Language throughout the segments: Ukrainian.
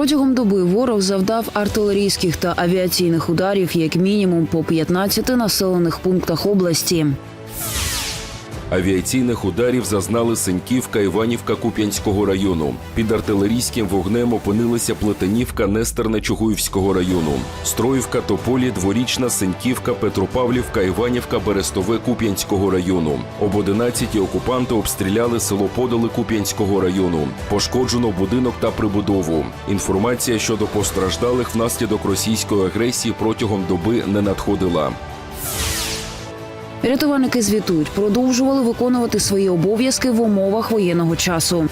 Протягом доби ворог завдав артилерійських та авіаційних ударів як мінімум по 15 населених пунктах області. Авіаційних ударів зазнали Сеньківка, Іванівка Куп'янського району. Під артилерійським вогнем опинилися Плетенівка, Нестерне Чугуївського району, Строївка, Тополі, Дворічна, Сеньківка, Петропавлівка, Іванівка, Берестове Куп'янського району. Об 11 окупанти обстріляли село Подоли Куп'янського району. Пошкоджено будинок та прибудову. Інформація щодо постраждалих внаслідок російської агресії протягом доби не надходила. Рятувальники звітують, продовжували виконувати свої обов'язки в умовах воєнного часу.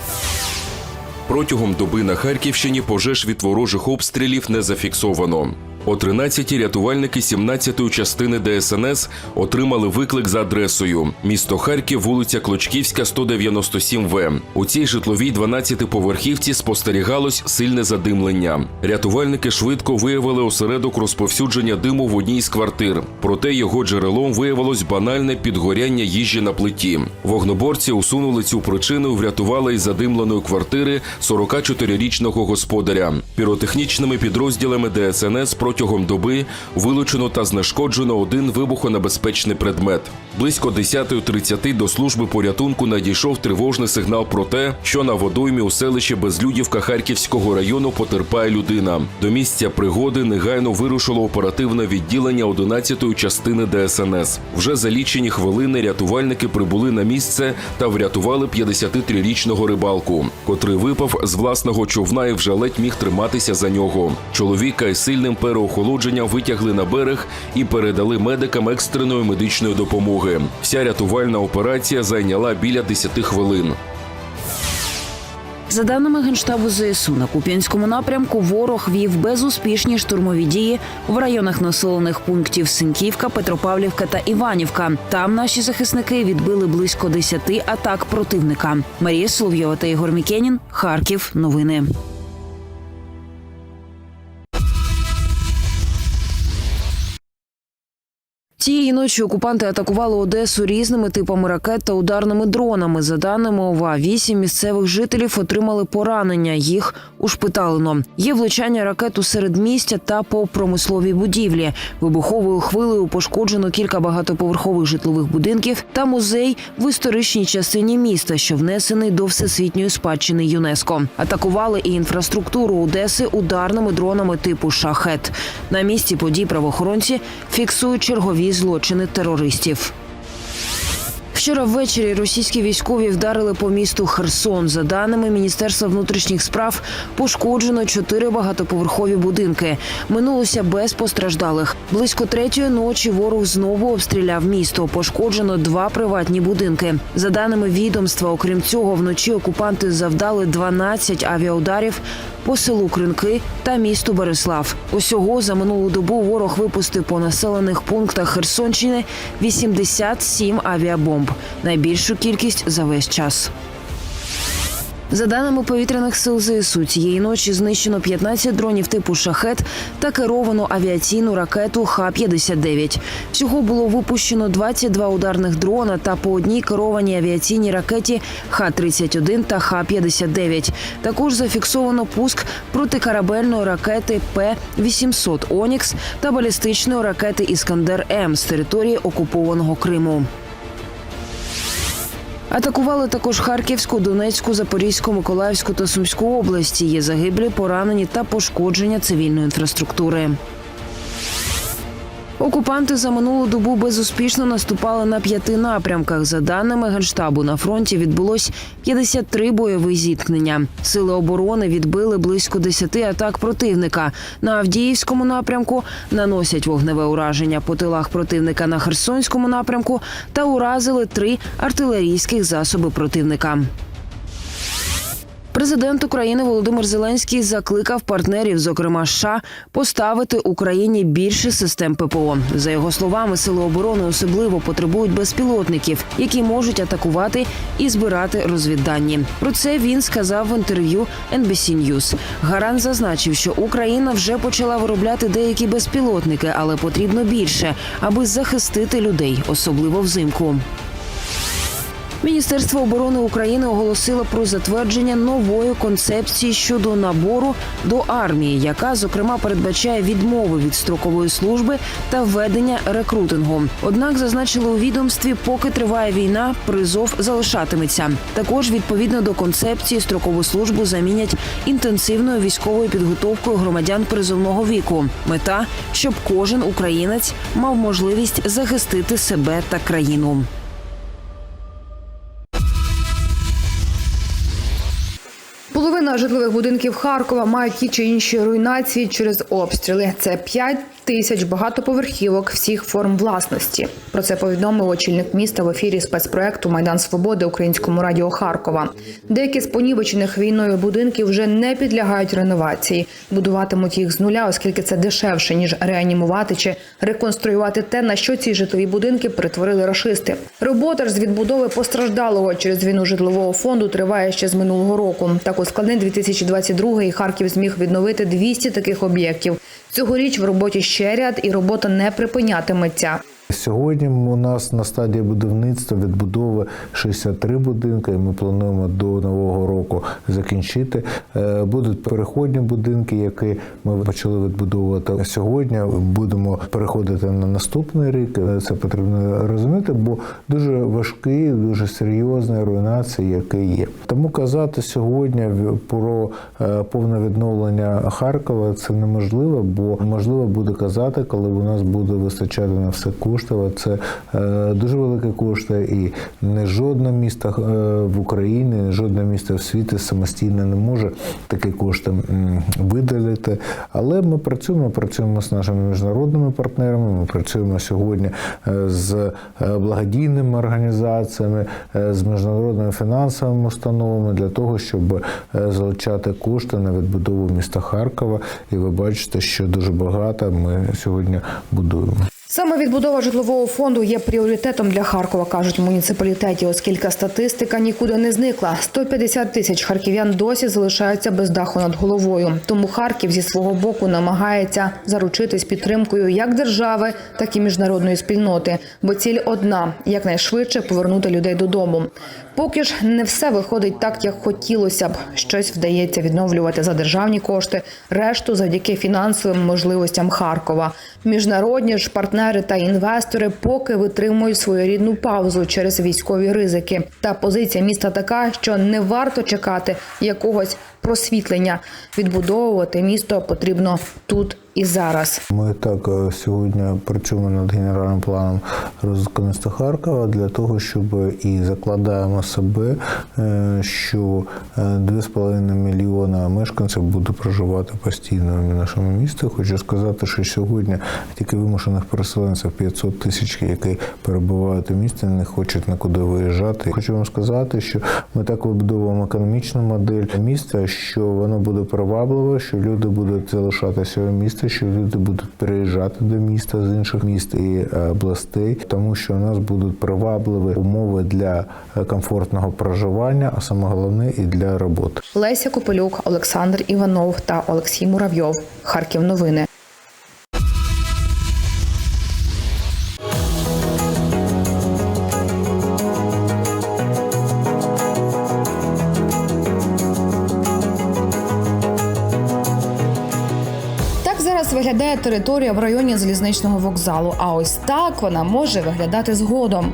Протягом доби на Харківщині пожеж від ворожих обстрілів не зафіксовано. О 13-ті рятувальники 17-ї частини ДСНС отримали виклик за адресою місто Харків, вулиця Клочківська, 197В. У цій житловій 12-поверхівці спостерігалось сильне задимлення. Рятувальники швидко виявили осередок розповсюдження диму в одній з квартир. Проте його джерелом виявилось банальне підгоряння їжі на плиті. Вогноборці усунули цю причину, врятували із задимленої квартири 44-річного господаря. Піротехнічними підрозділами ДСНС протягом доби вилучено та знешкоджено один вибухонебезпечний предмет. Близько 10.30 до служби порятунку надійшов тривожний сигнал про те, що на водоймі у селищі Безлюдівка Харківського району потерпає людина. До місця пригоди негайно вирушило оперативне відділення 11-ї частини ДСНС. Вже за лічені хвилини рятувальники прибули на місце та врятували 53-річного рибалку, котрий випав з власного човна і вже ледь міг триматися за нього. Чоловіка із сильним переохолодженням витягли на берег і передали медикам екстреної медичної допомоги. Вся рятувальна операція зайняла біля 10 хвилин. За даними генштабу ЗСУ, на Куп'янському напрямку ворог вів безуспішні штурмові дії в районах населених пунктів Синківка, Петропавлівка та Іванівка. Там наші захисники відбили близько 10 атак противника. Марія Соловйова та Ігор Мікенін. Харків. Новини. Цієї ночі окупанти атакували Одесу різними типами ракет та ударними дронами. За даними ОВА, вісім місцевих жителів отримали поранення. Їх ушпиталено. Є влучання ракет у середмістя та по промисловій будівлі. Вибуховою хвилею пошкоджено кілька багатоповерхових житлових будинків та музей в історичній частині міста, що внесений до всесвітньої спадщини ЮНЕСКО. Атакували і інфраструктуру Одеси ударними дронами типу шахет. На місці подій правоохоронці фіксують чергові злочини терористів. Вчора ввечері російські військові вдарили по місту Херсон. За даними Міністерства внутрішніх справ, пошкоджено чотири багатоповерхові будинки. Минулося без постраждалих. Близько третьої ночі ворог знову обстріляв місто. Пошкоджено два приватні будинки. За даними відомства, окрім цього, вночі окупанти завдали 12 авіаударів по селу Кринки та місту Береслав. Усього за минулу добу ворог випустив по населених пунктах Херсонщини 87 авіабомб. Найбільшу кількість за весь час. За даними повітряних сил ЗСУ, цієї ночі знищено 15 дронів типу шахет та керовану авіаційну ракету Х-59. Всього було випущено 22 ударних дрона та по одній керованій авіаційній ракеті Х-31 та Х-59. Також зафіксовано пуск протикорабельної ракети П-800 Онікс та балістичної ракети Іскандер М з території окупованого Криму. Атакували також Харківську, Донецьку, Запорізьку, Миколаївську та Сумську області. Є загиблі, поранені та пошкодження цивільної інфраструктури. Окупанти за минулу добу безуспішно наступали на п'яти напрямках. За даними генштабу, на фронті відбулось 53 бойові зіткнення. Сили оборони відбили близько 10 атак противника. На Авдіївському напрямку наносять вогневе ураження по тилах противника на Херсонському напрямку та уразили три артилерійських засоби противника. Президент України Володимир Зеленський закликав партнерів, зокрема США, поставити Україні більше систем ППО. За його словами, сили оборони особливо потребують безпілотників, які можуть атакувати і збирати розвіддані. Про це він сказав в інтерв'ю NBC News. Гарант зазначив, що Україна вже почала виробляти деякі безпілотники, але потрібно більше, аби захистити людей, особливо взимку. Міністерство оборони України оголосило про затвердження нової концепції щодо набору до армії, яка зокрема передбачає відмови від строкової служби та введення рекрутингу. Однак зазначили у відомстві, поки триває війна, призов залишатиметься. Також відповідно до концепції строкову службу замінять інтенсивною військовою підготовкою громадян призовного віку. Мета, щоб кожен українець мав можливість захистити себе та країну. Половина житлових будинків Харкова мають ті чи інші руйнації через обстріли. Це 5 тисяч багатоповерхівок всіх форм власності. Про це повідомив очільник міста в ефірі спецпроекту Майдан Свободи Українському радіо Харкова. Деякі з понівечених війною будинків вже не підлягають реновації. Будуватимуть їх з нуля, оскільки це дешевше ніж реанімувати чи реконструювати те, на що ці житлові будинки перетворили рашисти. Робота ж з відбудови постраждалого через війну житлового фонду триває ще з минулого року. Так у складний 2022 Харків зміг відновити 200 таких об'єктів. Цьогоріч в роботі ще ряд, і робота не припинятиметься. Сьогодні у нас на стадії будівництва відбудови 63 будинки. і Ми плануємо до нового року закінчити. Е, Будуть переходні будинки, які ми почали відбудовувати сьогодні. Будемо переходити на наступний рік. Е, Це потрібно розуміти, бо дуже важкі, дуже серйозні руйнації, які є. Тому казати сьогодні про е, повне відновлення Харкова це неможливо, бо можливо буде казати, коли у нас буде вистачати на все коштів. Це е, дуже великі кошти, і не жодне місто е, в Україні, не жодне місто в світі самостійно не може такі кошти видалити. Але ми працюємо, працюємо з нашими міжнародними партнерами. Ми працюємо сьогодні е, з благодійними організаціями, з міжнародними фінансовими установами для того, щоб залучати кошти на відбудову міста Харкова. І ви бачите, що дуже багато ми сьогодні будуємо. Саме відбудова житлового фонду є пріоритетом для Харкова, кажуть в муніципалітеті, оскільки статистика нікуди не зникла. 150 тисяч харків'ян досі залишаються без даху над головою. Тому Харків зі свого боку намагається заручитись підтримкою як держави, так і міжнародної спільноти. Бо ціль одна якнайшвидше повернути людей додому. Поки ж не все виходить так, як хотілося б. Щось вдається відновлювати за державні кошти, решту завдяки фінансовим можливостям Харкова. Міжнародні ж партнери та інвестори поки витримують своєрідну паузу через військові ризики. Та позиція міста така, що не варто чекати якогось просвітлення. Відбудовувати місто потрібно тут і зараз. Ми так е, сьогодні працюємо над генеральним планом розвитку міста Харкова для того, щоб і закладаємо себе, е, що е, 2,5 мільйона мешканців буде проживати постійно в нашому місті. Хочу сказати, що сьогодні тільки вимушених переселенців 500 тисяч, які перебувають у місті, не хочуть нікуди виїжджати. Хочу вам сказати, що ми так вибудовуємо економічну модель міста, що воно буде привабливо, що люди будуть залишатися у місті, що люди будуть переїжджати до міста з інших міст і е, областей, тому що у нас будуть привабливі умови для е, комфортного проживання, а саме головне і для роботи. Леся Копелюк, Олександр Іванов та Олексій Муравйов. Харків новини. Зараз виглядає територія в районі залізничного вокзалу. А ось так вона може виглядати згодом.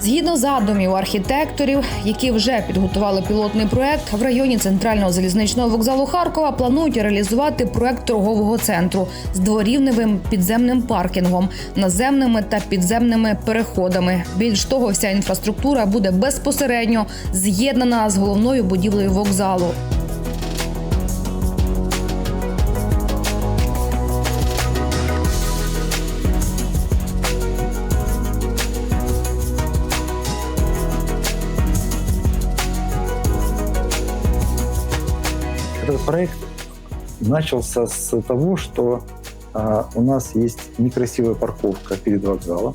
Згідно задумів архітекторів, які вже підготували пілотний проект, в районі центрального залізничного вокзалу Харкова планують реалізувати проект торгового центру з дворівневим підземним паркінгом, наземними та підземними переходами. Більш того, вся інфраструктура буде безпосередньо з'єднана з головною будівлею вокзалу. Этот проект начался с того, что а, у нас есть некрасивая парковка перед вокзалом.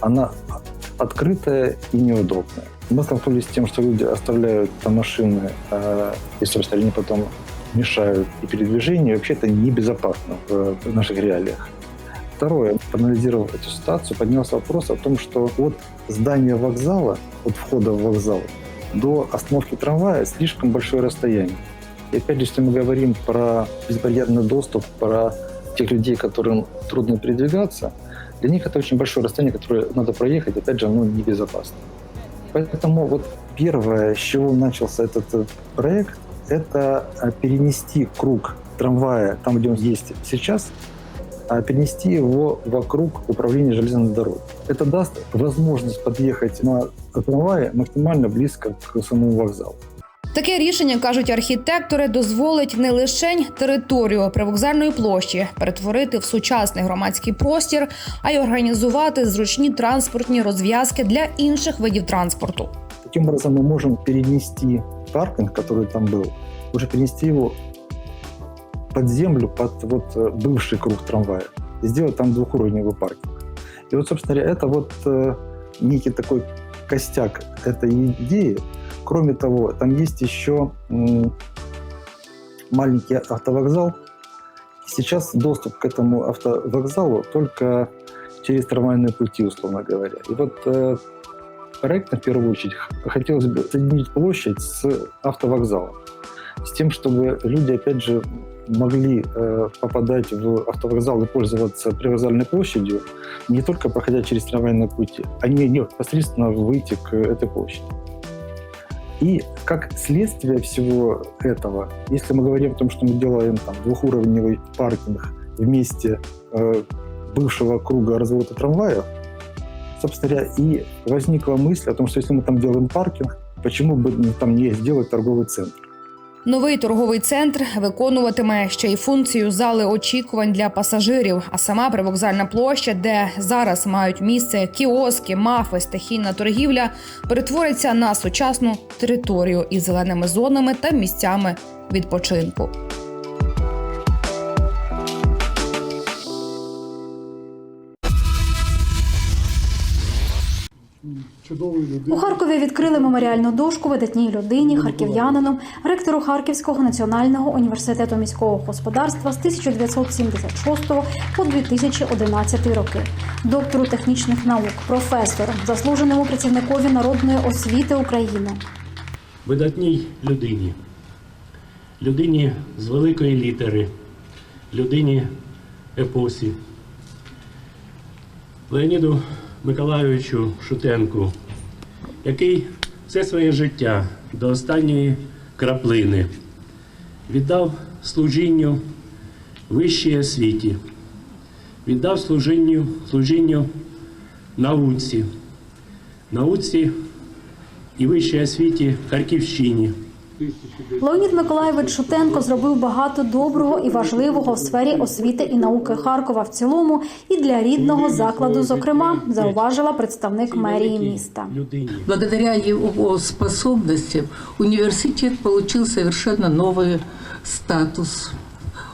Она открытая и неудобная. Мы столкнулись с тем, что люди оставляют там машины, а, и, собственно, они потом мешают и передвижению. И вообще это небезопасно в в наших реалиях. Второе, проанализировав эту ситуацию, поднялся вопрос о том, что от здания вокзала, от входа в вокзал до остановки трамвая слишком большое расстояние. И опять же, если мы говорим про безбарьерный доступ, про тех людей, которым трудно передвигаться, для них это очень большое расстояние, которое надо проехать, опять же, оно небезопасно. Поэтому вот первое, с чего начался этот э, проект, это э, перенести круг трамвая там, где он есть сейчас, а перенести его вокруг управления железной дорогой. Это даст возможность подъехать на трамвае максимально близко к самому вокзалу. Таке рішення кажуть архітектори, дозволить не лише територію привокзальної площі перетворити в сучасний громадський простір, а й організувати зручні транспортні розв'язки для інших видів транспорту. Таким образом, мы можем перенести паркинг, который там был, уже перенести его под землю, под вот э, бывший круг трамвая, и сделать там двухуровневый паркинг. И вот, собственно говоря, это вот э, некий такой костяк этой идеи. Кроме того, там есть еще маленький автовокзал. Сейчас доступ к этому автовокзалу только через трамвайные пути, условно говоря. И вот э, проектно, в первую очередь, хотелось бы соединить площадь с автовокзалом. С тем, чтобы люди, опять же, могли э, попадать в автовокзал и пользоваться привокзальной площадью, не только проходя через трамвайные пути, а не непосредственно выйти к этой площади. И как следствие всего этого, если мы говорим о том, что мы делаем там, двухуровневый паркинг вместе э, бывшего круга развода трамваев, собственно говоря, и возникла мысль о том, что если мы там делаем паркинг, почему бы там не сделать торговый центр? Новий торговий центр виконуватиме ще й функцію зали очікувань для пасажирів. А сама привокзальна площа, де зараз мають місце кіоски, мафи, стихійна торгівля, перетвориться на сучасну територію із зеленими зонами та місцями відпочинку. У Харкові відкрили меморіальну дошку видатній людині, харків'янину, ректору Харківського національного університету міського господарства з 1976 по 2011 роки, доктору технічних наук, професору, заслуженому працівникові народної освіти України. видатній людині, людині з великої літери, людині епосі, Леоніду Миколайовичу Шутенку, який все своє життя до останньої краплини віддав служінню вищій освіті, віддав служінню, служінню науці, науці і вищій освіті Харківщині. Леонід Миколаєвич Шутенко зробив багато доброго і важливого в сфері освіти і науки Харкова в цілому і для рідного закладу, зокрема, зауважила представник мерії міста. Людині. Благодаря его способностям университет получил совершенно новый статус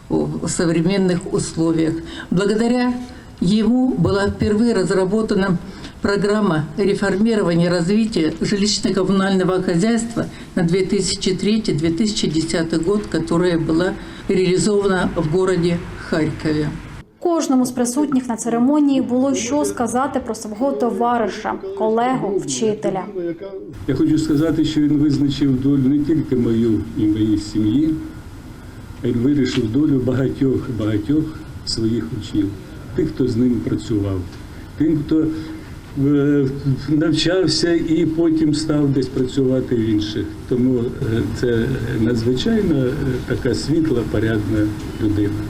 в современных условиях. Благодаря ему была впервые разработана программа реформирования развития жилищно-коммунального хозяйства на 2003-2010 год, которая была реализована в городе Харькове. Кожному з присутніх на церемонії було що сказати про свого товариша, колегу, вчителя. Я хочу сказати, що він визначив долю не тільки мою і моєї сім'ї, а й вирішив долю багатьох багатьох своїх учнів, тих, хто з ним працював, тим, хто навчався і потім став десь працювати в інших. Тому е, це надзвичайно е, така світла, порядна людина.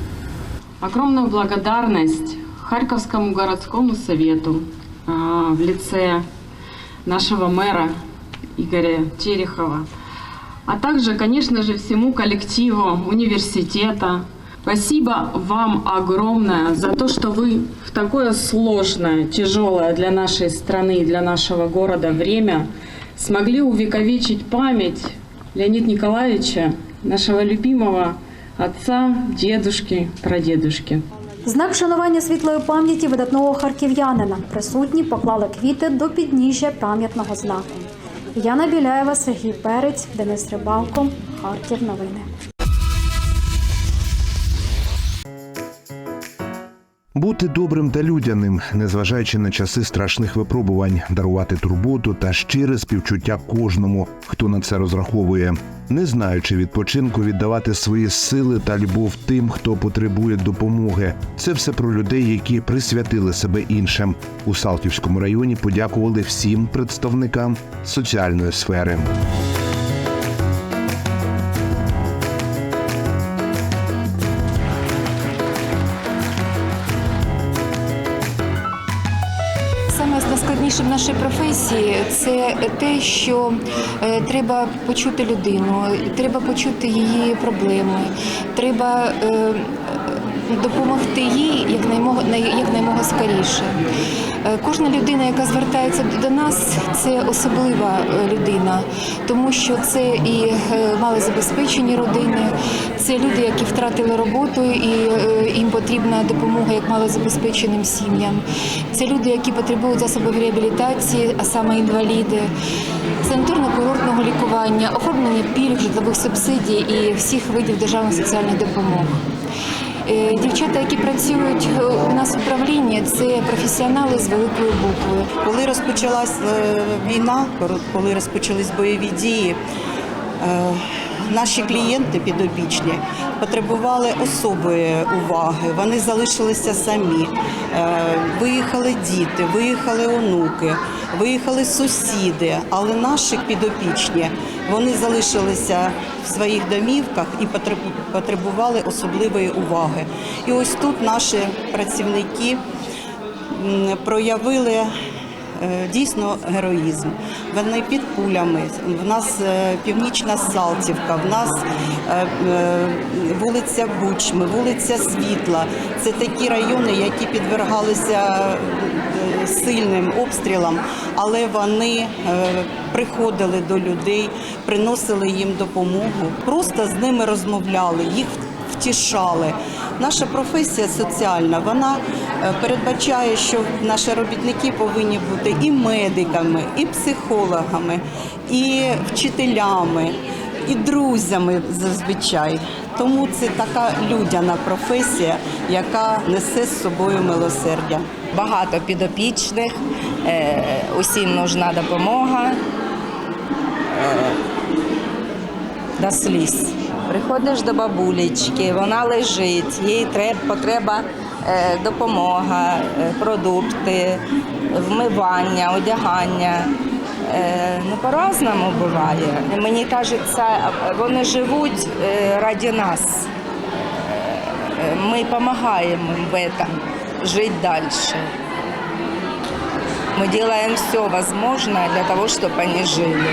Огромную благодарность Харьковскому городскому совету в лице нашего мэра Игоря Терехова, а также, конечно же, всему коллективу университета. Спасибо вам огромное за то, что вы в такое сложное, тяжелое для нашей страны для нашего города время смогли увековечить память Леонида Николаевича, нашего любимого отца, дедушки, прадедушки. Знак вшанування світлої пам'яті видатного харків'янина. Присутні поклали квіти до підніжжя пам'ятного знаку. Яна Біляєва, Сергій Перець, Денис Рибалко, Харків. Новини. Бути добрим та людяним, незважаючи на часи страшних випробувань, дарувати турботу та щире співчуття кожному, хто на це розраховує, не знаючи відпочинку, віддавати свої сили та любов тим, хто потребує допомоги. Це все про людей, які присвятили себе іншим. У Салтівському районі подякували всім представникам соціальної сфери. В професії це те, що е, треба почути людину, треба почути її проблеми, треба е, допомогти їй якнаймога, скоріше. Е, Кожна людина, яка звертається до нас, це особлива е, людина, тому що це і е, малозабезпечені родини, це люди, які втратили роботу, і їм потрібна допомога як малозабезпеченим сім'ям. Це люди, які потребують засобів реабілітації, а саме інваліди, санаторно-курортного лікування, оформлення пільг, житлових субсидій і всіх видів державних соціальних допомог. Е, Дівчата, які працюють е, у нас в управлінні, це професіонали з великої букви. Коли розпочалась е, війна, коли- розпочались бойові дії, наші клієнти підопічні потребували особої уваги. Вони залишилися самі. Е, Виїхали діти, виїхали онуки, виїхали сусіди, але наші підопічні вони залишилися в своїх домівках і потребу- потребували особливої уваги. І ось тут наші працівники проявили дійсно героїзм. Вони під пулями. В нас е, північна Салтівка, в нас е, е, вулиця Бучми, вулиця Світла. Це такі райони, які підвергалися е, сильним обстрілам, але вони е, приходили до людей, приносили їм допомогу, просто з ними розмовляли, їх втішали. Наша професія соціальна, вона е, передбачає, що наші робітники повинні бути і медиками, і психологами, і вчителями, і друзями зазвичай. Тому це така людяна професія, яка несе з собою милосердя. багато підопічних, е, усім нужна допомога е, до сліз Приходиш до бабулечки, вона лежить, їй треба потреба е, допомога, е, продукти, вмивання, одягання. Е, Ну, по-разному буває. Мені кажеться, вони живуть е, раді нас. Е, Мы помогаем им в этом жить дальше. Мы делаем все возможное для того, чтобы они жили.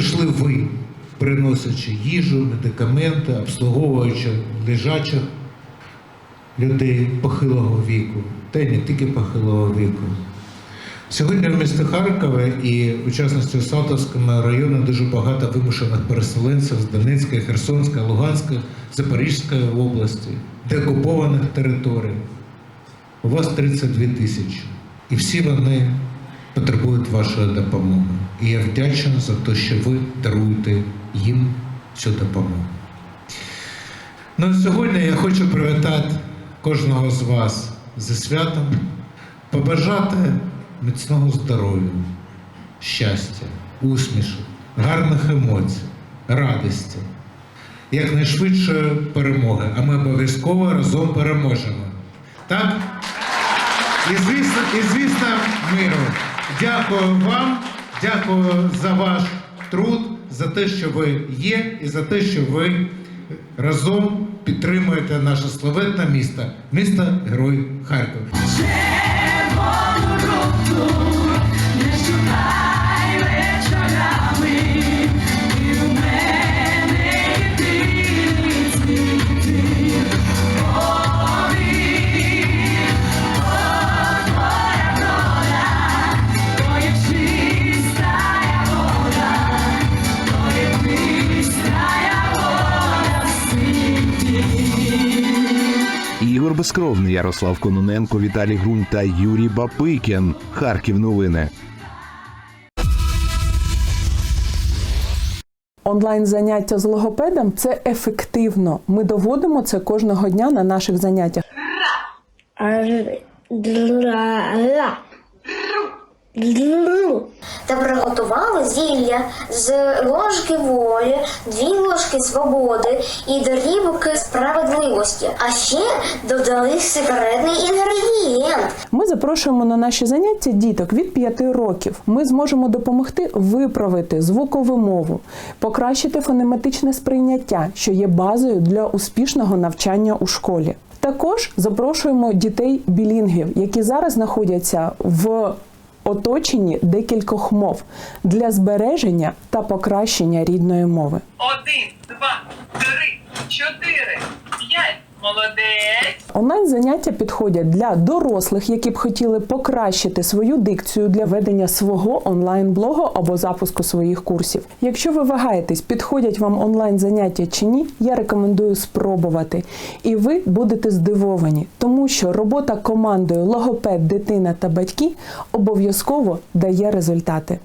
Прийшли ви, приносячи їжу, медикаменти, обслуговуючи лежачих людей похилого віку, та й не тільки похилого віку. Сьогодні в місті Харкові і в частності Салтовському районі дуже багато вимушених переселенців з Донецької, Херсонської, Луганської, Запорізької області, деокупованих територій. У вас 32 тисячі. І всі вони потребують вашої допомоги. І я вдячний за те, що ви даруєте їм цю допомогу. Ну а сьогодні я хочу привітати кожного з вас зі святом, побажати міцного здоров'я, щастя, усмішок, гарних емоцій, радості, якнайшвидшої перемоги. А ми обов'язково разом переможемо. Так? І звісно, і звісно, миру. Дякую вам, дякую за ваш труд, за те, що ви є, і за те, що ви разом підтримуєте наше славетне місто, місто Герой Харків. Безкровний, Ярослав Кононенко, Віталій Грунь та Юрій Бапикін. Харків новини. Онлайн заняття з логопедом це ефективно. Ми доводимо це кожного дня на наших заняттях. Та приготували зілля з ложки волі, дві ложки свободи і дрібки справедливості. А ще додали секретний інгредієнт. Ми запрошуємо на наші заняття діток від 5 років. Ми зможемо допомогти виправити звукову мову, покращити фонематичне сприйняття, що є базою для успішного навчання у школі. Також запрошуємо дітей білінгів, які зараз знаходяться в оточенні декількох мов для збереження та покращення рідної мови. Один, два, три, чотири, п'ять. Молодець. Онлайн заняття підходять для дорослих, які б хотіли покращити свою дикцію для ведення свого онлайн-блогу або запуску своїх курсів. Якщо ви вагаєтесь, підходять вам онлайн заняття чи ні, я рекомендую спробувати. І ви будете здивовані, тому що робота командою логопед, дитина та батьки обов'язково дає результати.